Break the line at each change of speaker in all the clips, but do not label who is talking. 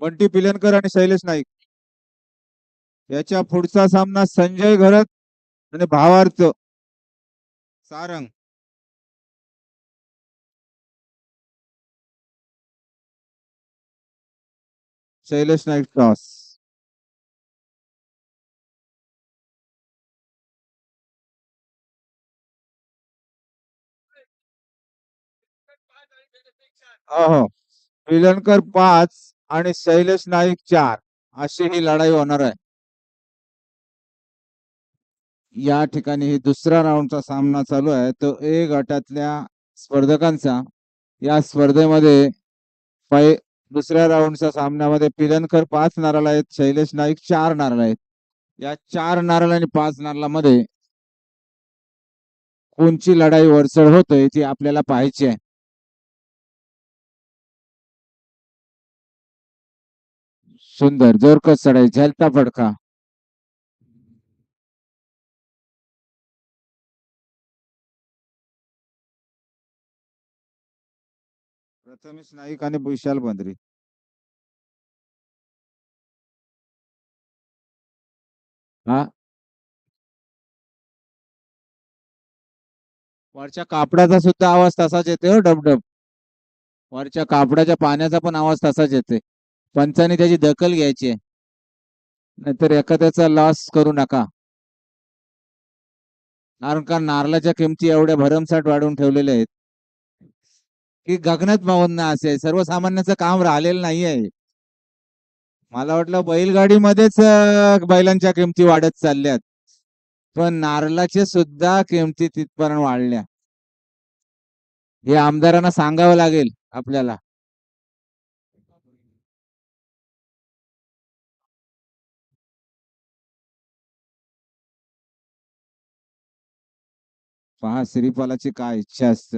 बंटी पिलनकर आणि शैलेश नाईक. याच्या पुढचा सामना संजय घरत आणि भावार्थ सारंग. शैलेश नाईक टॉस. हो पिलनकर पाच आणि शैलेश नाईक चार. अशी ही लढाई होणार आहे. या ठिकाणी ही दुसऱ्या राऊंडचा सामना चालू आहे. तो ए गटातल्या स्पर्धकांचा. या स्पर्धेमध्ये पै दुसऱ्या राऊंडच्या सामन्यामध्ये पिलनकर पाच नारळ आहेत शैलेश नाईक चार नारळ आहेत. या चार नारळ आणि पाच नारळामध्ये कोणची लढाई वरचढ होतोय ती आपल्याला पाहायची आहे. सुंदर. जोरकस चढाई झलता फडका प्रथमेश नाईक आणि विशाल बंद्री. हा? वरच्या कापडाचा सुद्धा आवाज तसाच येते हो डबडब वरच्या कापडाच्या पाण्याचा पण आवाज तसाच येते पंचाने त्याची दखल घ्यायची नाहीतर एखाद्याचा लॉस करू नका. कारण का नारळाच्या किमती एवढ्या भरमसाठ वाढवून ठेवलेल्या आहेत. की गगनात मावून असे सर्वसामान्याचं काम राहिलेलं नाही आहे मला वाटलं बैलगाडीमध्येच बैलांच्या किमती वाढत चालल्यात. पण नारळाचे सुद्धा किमती तिथपर्यंत वाढल्या. हे आमदारांना सांगावं लागेल आपल्याला. पहा श्रीफलाची काय इच्छा असत?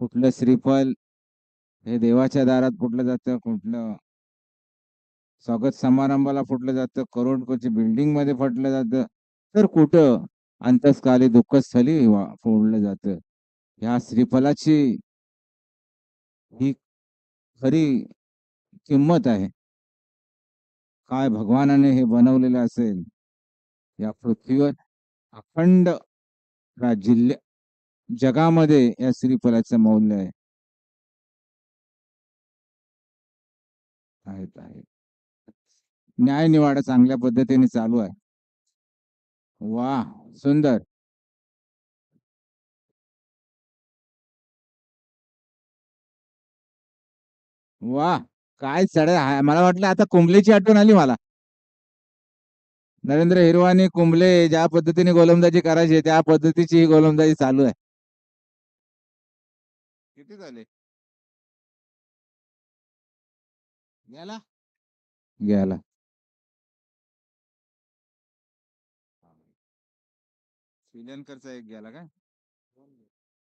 कुठलं श्रीफल हे देवाच्या दारात फुटलं जातं कुठलं स्वागत समारंभाला फुटलं जातं करोडकोची बिल्डिंगमध्ये फुटलं जातं. तर कुठं अंतस्काली दुःखस्थली फोडलं जातं? ह्या श्रीफलाची ही खरी किंमत आहे. काय भगवानाने हे बनवलेलं असेल? या पृथ्वीवर अखंड जिल्ह्या जगामध्ये या श्रीफलाचं मौल्य आहे. आहेत आहेत. न्याय निवाडा चांगल्या पद्धतीने चालू आहे. वा सुंदर. वा काय चढ मला वाटलं आता कुंबलेची आठवण आली मला. नरेंद्र हिरवानी कुंबले ज्या पद्धतीने गोलंदाजी करायची त्या पद्धतीची ही गोलंदाजी चालू आहे. किती झाले? गेला गेला पिलनकरचा एक गेला काय?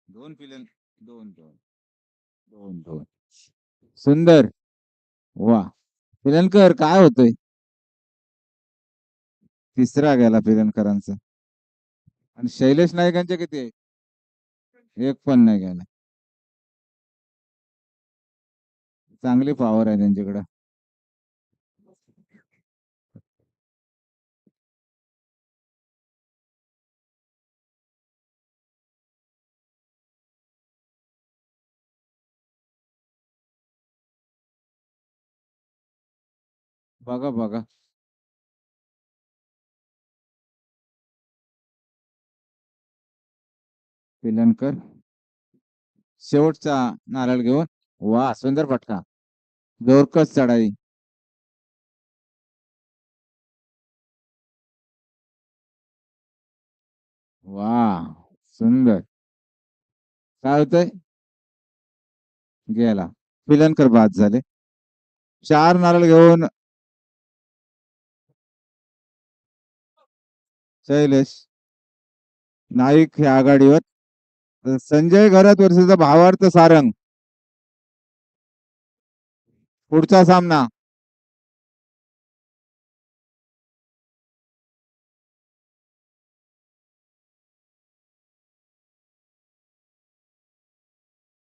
दोन पिलियन दोन दोन. दोन दोन. सुंदर. वा. पिलनकर काय होतोय? तिसरा गेला पिलनकरांचा आणि शैलेश नायकांचे किती आहे? एक पण नाही गेला चांगली पॉवर आहे त्यांच्याकडं. बघा बघा. पिलनकर शेवटचा नारळ घेऊन वा सुंदर फटका. जोरकस चढाई. वा सुंदर. काय होतंय? गेला. पिलनकर बाद झाले. चार नारळ घेऊन. शैलेश. नाईक हे आघाडीवर. संजय घरात वर्षाचा भावार्थ सारंग. पुढचा सामना.